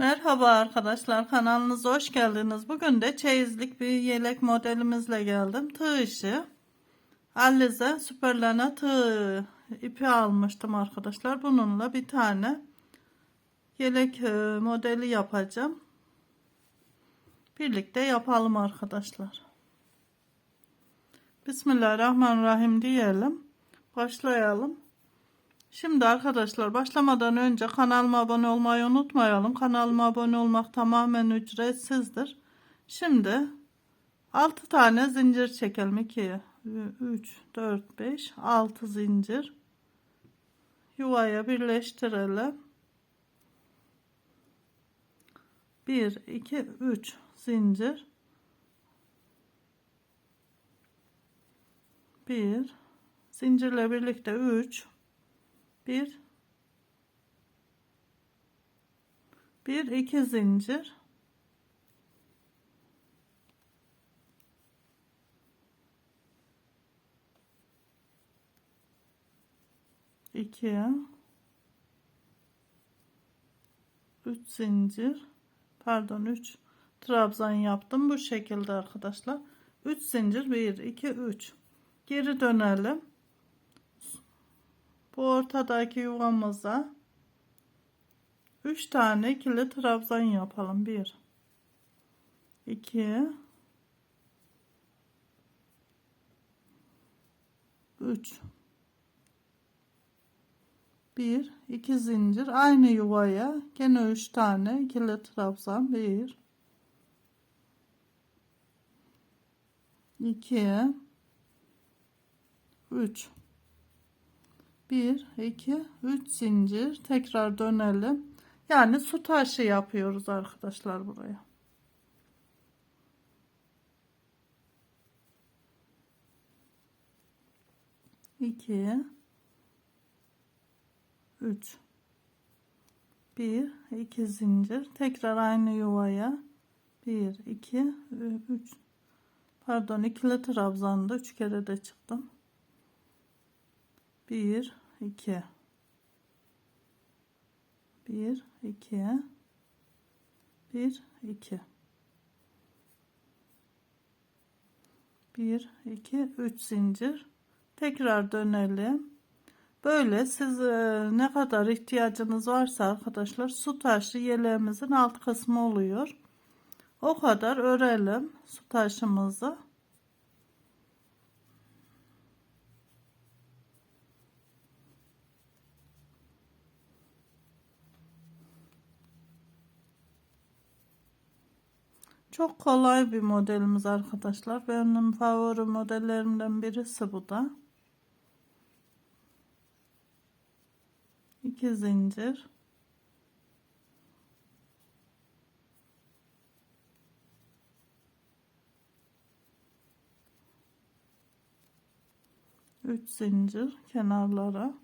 Merhaba arkadaşlar kanalınıza hoş geldiniz. Bugün de çeyizlik bir yelek modelimizle geldim. Tığ işi. Alize süperlene tığ ipi almıştım arkadaşlar. Bununla bir tane yelek e, modeli yapacağım. Birlikte yapalım arkadaşlar. Bismillahirrahmanirrahim diyelim. Başlayalım. Şimdi arkadaşlar başlamadan önce kanalıma abone olmayı unutmayalım. Kanalıma abone olmak tamamen ücretsizdir. Şimdi 6 tane zincir çekelim. 2, 3, 4, 5, 6 zincir. Yuvaya birleştirelim. 1, 2, 3 zincir. 1 zincirle birlikte 3 bir. Bir iki zincir. İki. Üç zincir. Pardon üç. Trabzan yaptım bu şekilde arkadaşlar. 3 zincir 1 2 3 geri dönelim bu ortadaki yuvamıza 3 tane ikili trabzan yapalım. 1 2 3 1 2 zincir. Aynı yuvaya gene 3 tane ikili trabzan. 1 2 3 1 2 3 zincir. Tekrar dönelim. Yani su taşı yapıyoruz arkadaşlar buraya. İki üç. Bir iki zincir. Tekrar aynı yuvaya. Bir iki üç. Pardon ikili trabzanda üç kere de çıktım 1 2 1 2 1 2 1 2 3 zincir. Tekrar dönelim. Böyle siz e, ne kadar ihtiyacınız varsa arkadaşlar su taşı yeleğimizin alt kısmı oluyor. O kadar örelim su taşımızı Çok kolay bir modelimiz arkadaşlar. Benim favori modellerimden birisi bu da. İki zincir. Üç zincir kenarlara.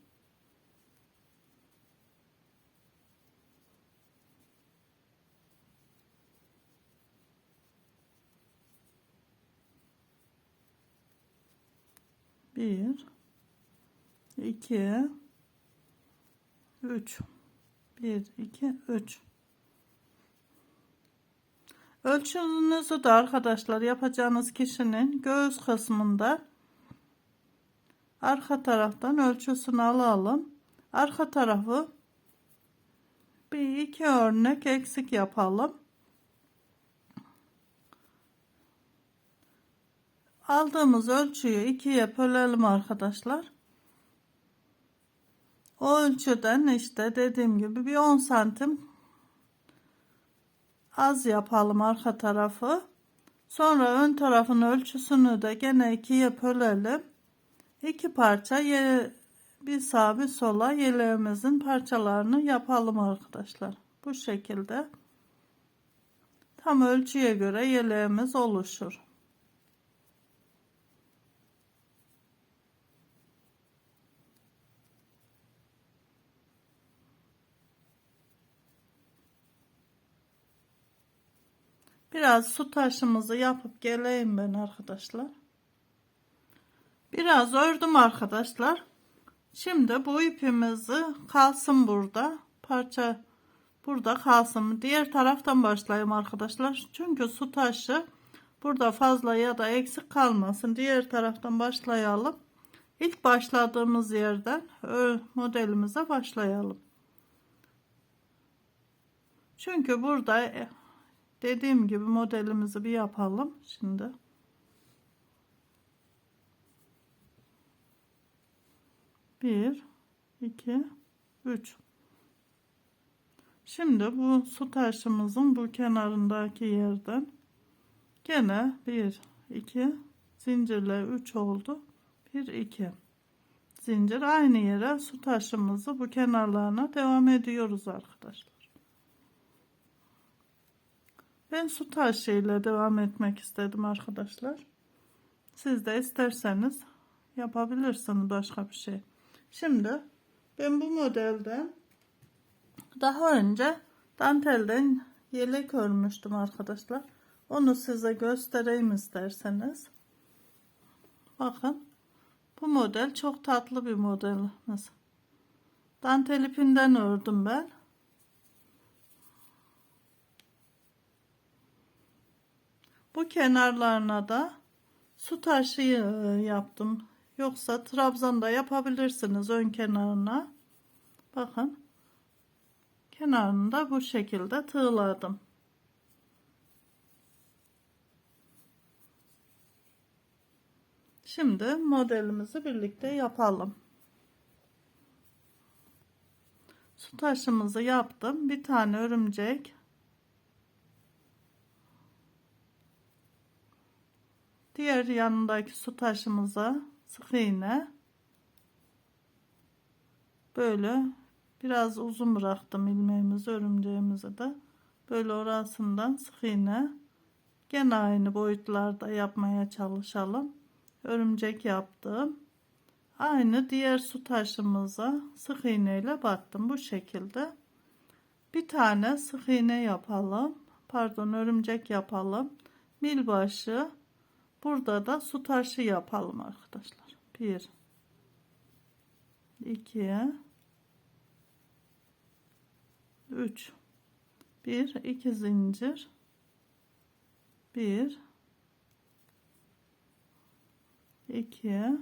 Bir iki üç. Bir iki üç. Ölçünüzü de arkadaşlar yapacağınız kişinin göğüs kısmında arka taraftan ölçüsünü alalım. Arka tarafı bir iki örnek eksik yapalım aldığımız ölçüyü ikiye bölelim arkadaşlar. O ölçüden işte dediğim gibi bir 10 santim az yapalım arka tarafı. Sonra ön tarafın ölçüsünü de gene ikiye bölelim. İki parça bir sağ bir sola yeleğimizin parçalarını yapalım arkadaşlar. Bu şekilde tam ölçüye göre yeleğimiz oluşur. Biraz su taşımızı yapıp geleyim ben arkadaşlar. Biraz ördüm arkadaşlar. Şimdi bu ipimizi kalsın burada. Parça burada kalsın. Diğer taraftan başlayayım arkadaşlar. Çünkü su taşı burada fazla ya da eksik kalmasın. Diğer taraftan başlayalım. İlk başladığımız yerden modelimize başlayalım. Çünkü burada dediğim gibi modelimizi bir yapalım şimdi. Bir, iki, üç. Şimdi bu su taşımızın bu kenarındaki yerden gene bir, iki zincirle üç oldu. Bir, iki zincir aynı yere su taşımızı bu kenarlarına devam ediyoruz arkadaşlar. Ben su taşıyla devam etmek istedim arkadaşlar. Siz de isterseniz yapabilirsiniz başka bir şey. Şimdi ben bu modelden daha önce dantelden yelek örmüştüm arkadaşlar. Onu size göstereyim isterseniz. Bakın bu model çok tatlı bir modelimiz. Dantel ipinden ördüm ben. Bu kenarlarına da su taşı e, yaptım. Yoksa trabzanda yapabilirsiniz ön kenarına. Bakın. Kenarını da bu şekilde tığladım. Şimdi modelimizi birlikte yapalım. Su taşımızı yaptım. Bir tane örümcek. Diğer yanındaki su taşımıza sık iğne. Böyle biraz uzun bıraktım ilmeğimizi örümceğimizi de. Böyle orasından sık iğne. Gene aynı boyutlarda yapmaya çalışalım örümcek yaptım. Aynı diğer su taşımıza sık iğne ile battım bu şekilde. Bir tane sık iğne yapalım. Pardon örümcek yapalım. Mil başı. Burada da su taşı yapalım arkadaşlar. 1 2 3 1 2 zincir. 1 2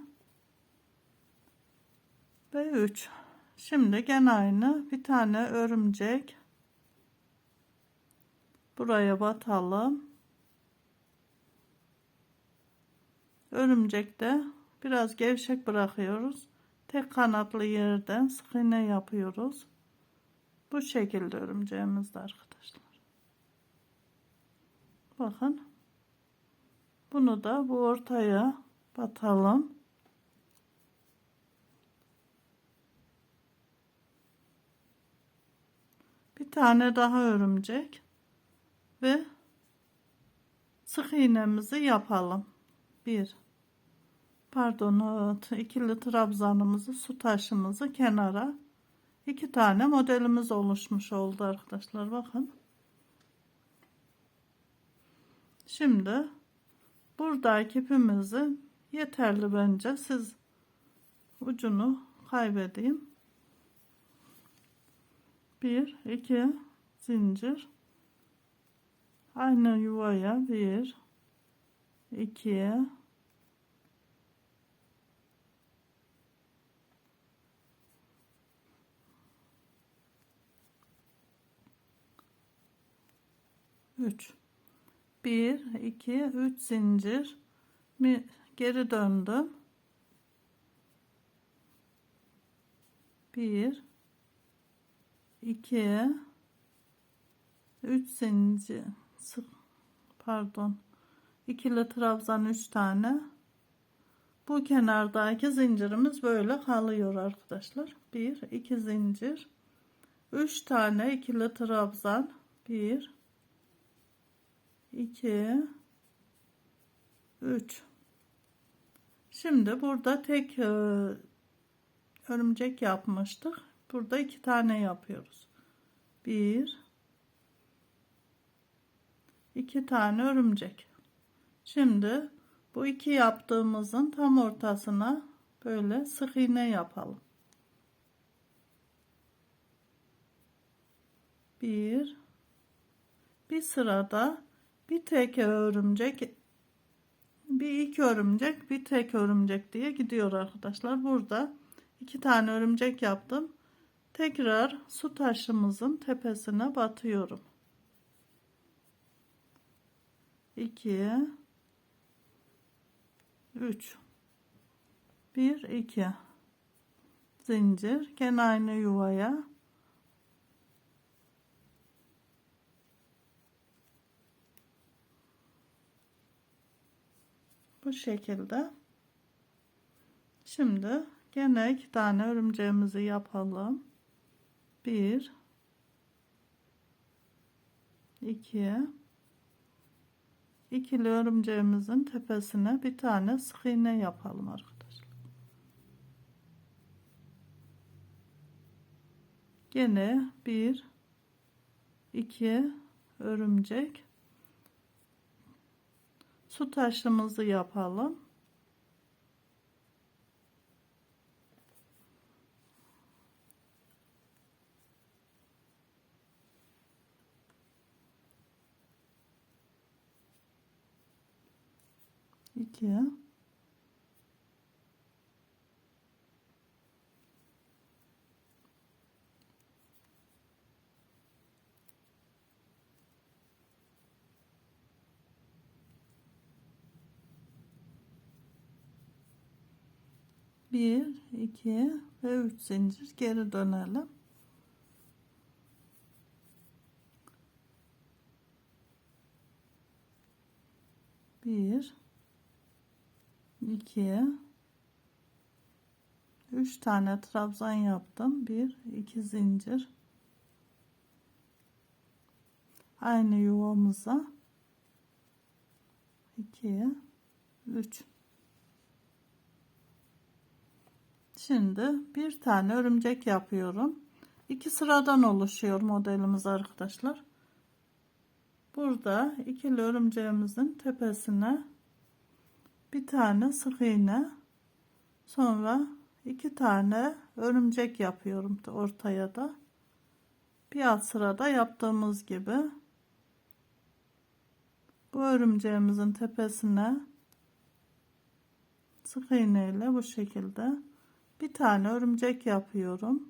ve 3 şimdi gene aynı. Bir tane örümcek. Buraya batalım örümcekte biraz gevşek bırakıyoruz. Tek kanatlı yerden sık iğne yapıyoruz. Bu şekilde örümceğimizde arkadaşlar. Bakın. Bunu da bu ortaya batalım. Bir tane daha örümcek ve sık iğnemizi yapalım. Bir pardon ikili trabzanımızı su taşımızı kenara iki tane modelimiz oluşmuş oldu arkadaşlar bakın. Şimdi buradaki ipimizi yeterli bence. Siz ucunu kaybedeyim. Bir, iki zincir. Aynı yuvaya bir, iki, üç. Bir, iki, üç zincir geri döndüm. Bir, iki, üç zincir, pardon, ikili trabzan üç tane. Bu kenardaki zincirimiz böyle kalıyor arkadaşlar. Bir, iki zincir, üç tane ikili trabzan, bir, iki, üç. Şimdi burada tek e, örümcek yapmıştık. Burada iki tane yapıyoruz. Bir, iki tane örümcek. Şimdi bu iki yaptığımızın tam ortasına böyle sık iğne yapalım. bir bir sırada bir tek örümcek bir iki örümcek bir tek örümcek diye gidiyor arkadaşlar. Burada iki tane örümcek yaptım. Tekrar su taşımızın tepesine batıyorum. 2 3 1 2 zincir gene aynı yuvaya bu şekilde. Şimdi gene iki tane örümceğimizi yapalım. Bir iki. İkili örümceğimizin tepesine bir tane sık iğne yapalım arkadaşlar. Gene bir iki örümcek su taşımızı yapalım. İki. Bir, iki ve üç zincir geri dönelim. Bir, iki, üç tane trabzan yaptım. Bir, iki zincir. Aynı yuvamıza iki, üç. Şimdi bir tane örümcek yapıyorum. İki sıradan oluşuyor modelimiz arkadaşlar. Burada ikili örümceğimizin tepesine bir tane sık iğne sonra iki tane örümcek yapıyorum ortaya da bir alt sırada yaptığımız gibi bu örümceğimizin tepesine sık iğne ile bu şekilde bir tane örümcek yapıyorum.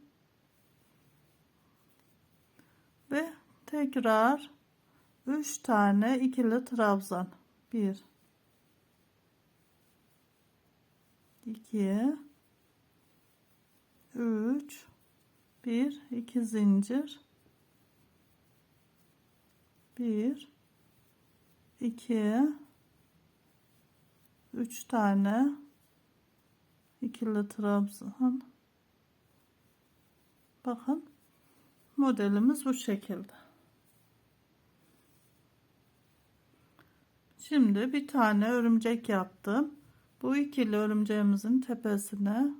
Ve tekrar 3 tane ikili trabzan. 1 2 3 1 2 zincir. 1 2 3 tane ikili trabzan bakın modelimiz bu şekilde. Şimdi bir tane örümcek yaptım. Bu ikili örümceğimizin tepesine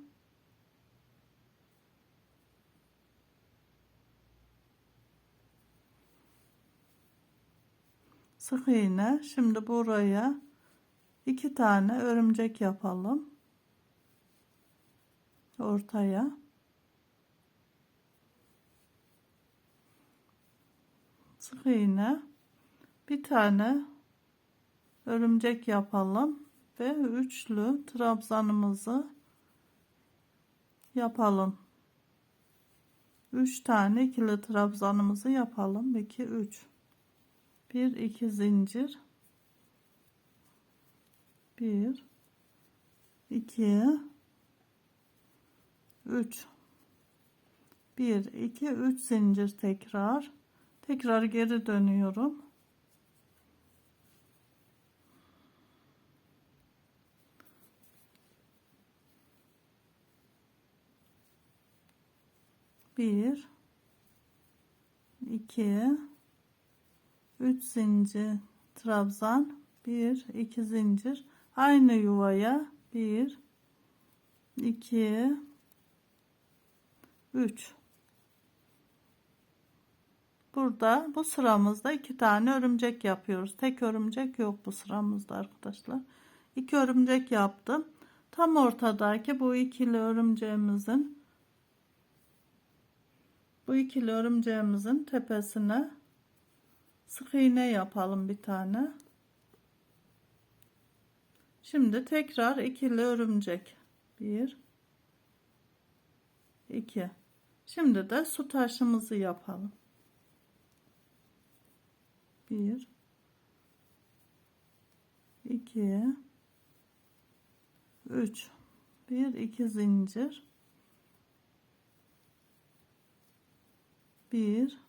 sık iğne. Şimdi buraya iki tane örümcek yapalım ortaya. Sık iğne. Bir tane örümcek yapalım ve üçlü trabzanımızı yapalım. 3 tane ikili trabzanımızı yapalım. 2 3 1 2 zincir. 1 2 3 1 2 3 zincir tekrar. Tekrar geri dönüyorum. Bir iki üç zincir trabzan. Bir iki zincir. Aynı yuvaya. Bir iki 3 burada bu sıramızda iki tane örümcek yapıyoruz. Tek örümcek yok bu sıramızda arkadaşlar. İki örümcek yaptım. Tam ortadaki bu ikili örümceğimizin Bu ikili örümceğimizin tepesine sık iğne yapalım bir tane. Şimdi tekrar ikili örümcek. 1 2 Şimdi de su taşımızı yapalım. 1 2 3 1 2 zincir. 1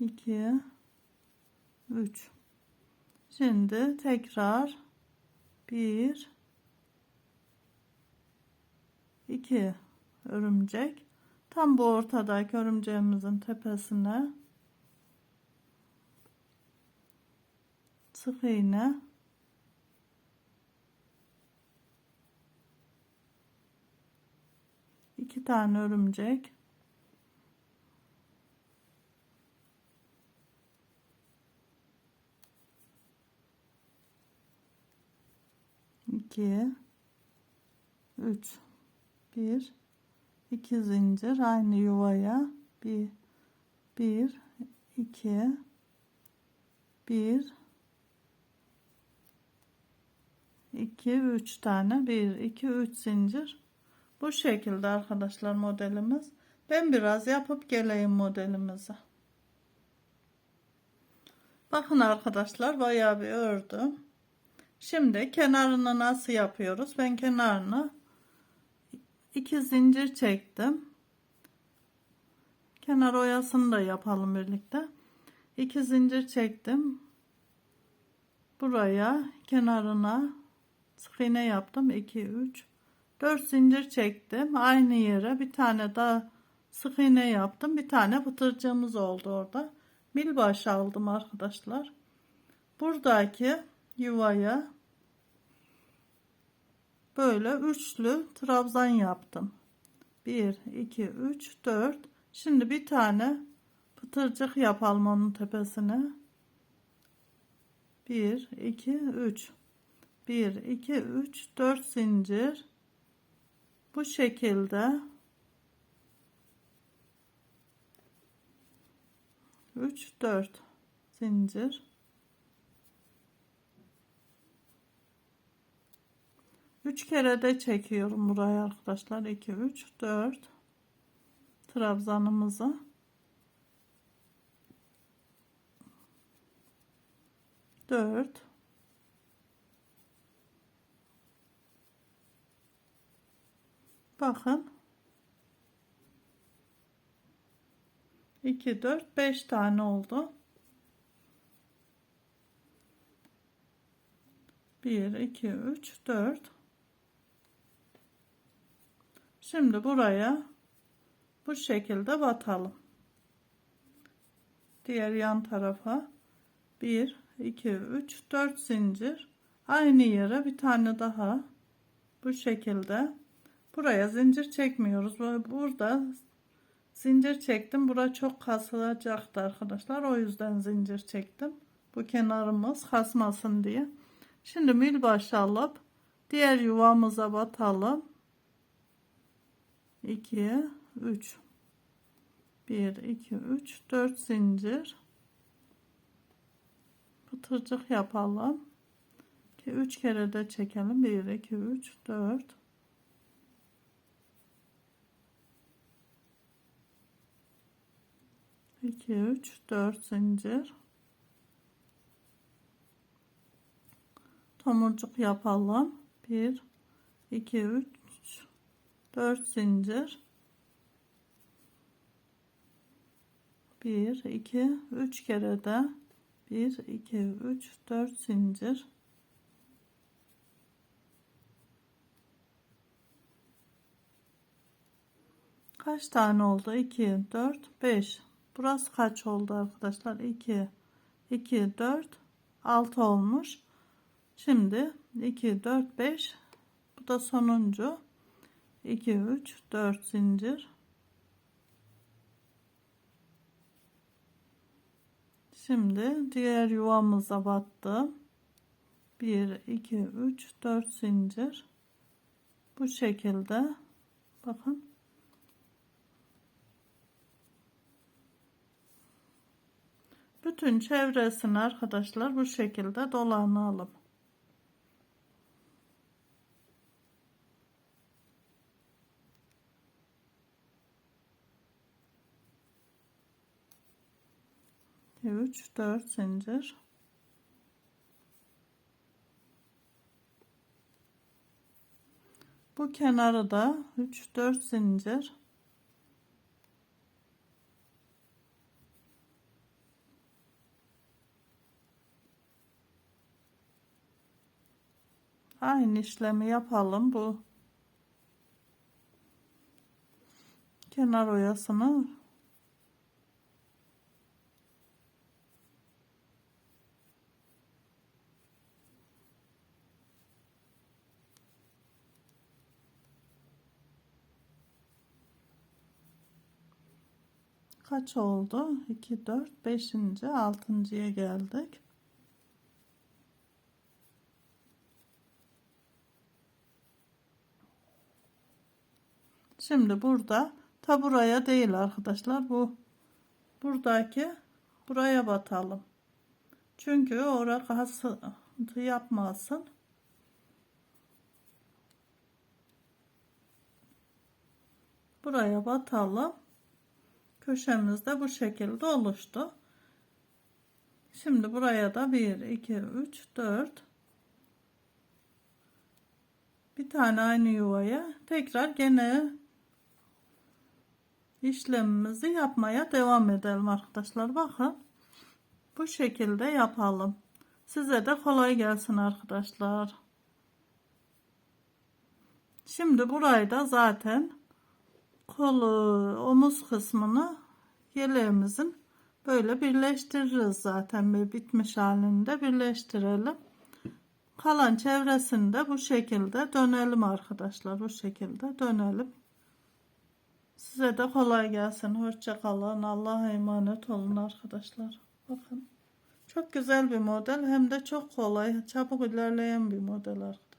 2 3 Şimdi tekrar 1 2 örümcek. Tam bu ortadaki örümceğimizin tepesine sık iğne. İki tane örümcek. İki üç bir iki zincir aynı yuvaya. Bir bir iki bir 2 3 tane. 1 2 3 zincir. Bu şekilde arkadaşlar modelimiz. Ben biraz yapıp geleyim modelimize. Bakın arkadaşlar bayağı bir ördüm. Şimdi kenarını nasıl yapıyoruz? Ben kenarını 2 zincir çektim. Kenar oyasını da yapalım birlikte. 2 zincir çektim. Buraya kenarına sık iğne yaptım. 2 3 4 zincir çektim. Aynı yere bir tane daha sık iğne yaptım. Bir tane pıtırcığımız oldu orada. Mil başı aldım arkadaşlar. Buradaki yuvaya böyle üçlü trabzan yaptım. 1 2 3 4 şimdi bir tane pıtırcık yapalım onun tepesine. 1 2 3 1 2 3 4 zincir. Bu şekilde. 3 4 zincir Üç kere de çekiyorum buraya arkadaşlar. 2 3 4 trabzanımızı. Dört. Bakın. 2 4 5 tane oldu. 1 2 3 4 Şimdi buraya bu şekilde batalım. Diğer yan tarafa 1 2 3 4 zincir aynı yere bir tane daha bu şekilde Buraya zincir çekmiyoruz. Burada zincir çektim. Bura çok kasılacaktı arkadaşlar. O yüzden zincir çektim. Bu kenarımız kasmasın diye. Şimdi mil başı alıp diğer yuvamıza batalım. 2 3 1 2 3 4 zincir. Pıtırcık yapalım. Ki 3 kere de çekelim. 1 2 3 4 2 3 4 zincir. Tomurcuk yapalım. 1 2 3 4 zincir 1 2 3 kere de 1 2 3 4 zincir kaç tane oldu 2 4 5 Burası kaç oldu arkadaşlar? 2, 2, 4, 6 olmuş. Şimdi 2, 4, 5. Bu da sonuncu. 2 3 4 zincir. Şimdi diğer yuvamıza battım. 1 2 3 4 zincir. Bu şekilde. Bakın. Bütün çevresini arkadaşlar bu şekilde dolanalım. Üç, dört zincir. Bu kenarı da 3 4 zincir. Aynı işlemi yapalım bu kenar oyasını kaç oldu? 2 4 5. 6.ya geldik. Şimdi burada ta buraya değil arkadaşlar. Bu buradaki buraya batalım. Çünkü oraya kasıntı yapmasın. Buraya batalım. Köşemiz de bu şekilde oluştu. Şimdi buraya da 1 2 3 4 bir tane aynı yuvaya tekrar gene işlemimizi yapmaya devam edelim arkadaşlar. Bakın bu şekilde yapalım. Size de kolay gelsin arkadaşlar. Şimdi burayı da zaten kolu omuz kısmını yeleğimizin böyle birleştiririz zaten bir bitmiş halinde birleştirelim. Kalan çevresini de bu şekilde dönelim arkadaşlar. Bu şekilde dönelim. Size de kolay gelsin. Hoşça kalın. Allah'a emanet olun arkadaşlar. Bakın. Çok güzel bir model hem de çok kolay, çabuk ilerleyen bir model arkadaşlar.